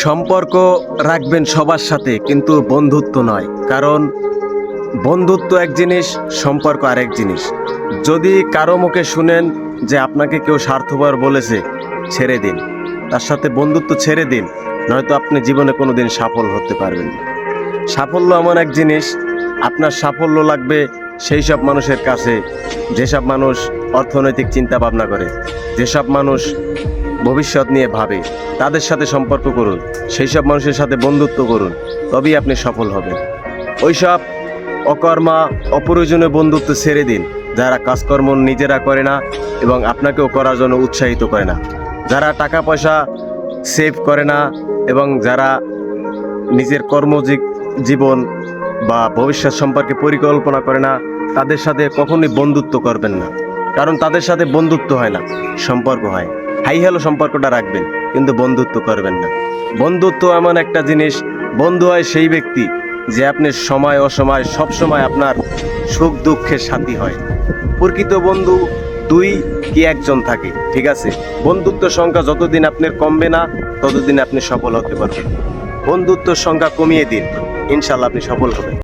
সম্পর্ক রাখবেন সবার সাথে, কিন্তু বন্ধুত্ব নয়। কারণ বন্ধুত্ব এক জিনিস, সম্পর্ক আরেক জিনিস। যদি কারও মুখে শুনেন যে আপনাকে কেউ স্বার্থপর বলেছে, ছেড়ে দিন। তার সাথে বন্ধুত্ব ছেড়ে দিন, নয়তো আপনি জীবনে কোনো দিন সফল হতে পারবেন না। সাফল্য এমন এক জিনিস, আপনার সাফল্য লাগবে সেই সব মানুষের কাছে, যেসব মানুষ অর্থনৈতিক চিন্তা ভাবনা করে, যেসব মানুষ ভবিষ্যৎ নিয়ে ভাবে। তাদের সাথে সম্পর্ক করুন, সেই সব মানুষের সাথে বন্ধুত্ব করুন, তবেই আপনি সফল হবেন। ওইসব অকর্মা, অপ্রয়োজনীয় বন্ধুত্ব ছেড়ে দিন, যারা কাজকর্ম নিজেরা করে না এবং আপনাকেও করার জন্য উৎসাহিত করে না। যারা টাকা পয়সা সেভ করে না এবং যারা নিজের কর্মজী- জীবন বা ভবিষ্যৎ সম্পর্কে পরিকল্পনা করে না, তাদের সাথে কখনোই বন্ধুত্ব করবেন না। কারণ তাদের সাথে বন্ধুত্ব হয় না, সম্পর্ক হয়। হাই হ্যালো সম্পর্কটা রাখবেন, কিন্তু বন্ধুত্ব করবেন না। বন্ধুত্ব এমন একটা জিনিস, বন্ধু হয় সেই ব্যক্তি যে আপনি সময় অসময় সব সময় আপনার সুখ দুঃখের সাথী হয়। প্রকৃত বন্ধু দুই কি একজন থাকে, ঠিক আছে? বন্ধুত্ব সংখ্যা যতদিন আপনার কমবে না, ততদিন আপনি সফল হতে পারবেন। বন্ধুত্বের সংখ্যা কমিয়ে দিন ইনশাল্লাহ আপনি সফল হবেন।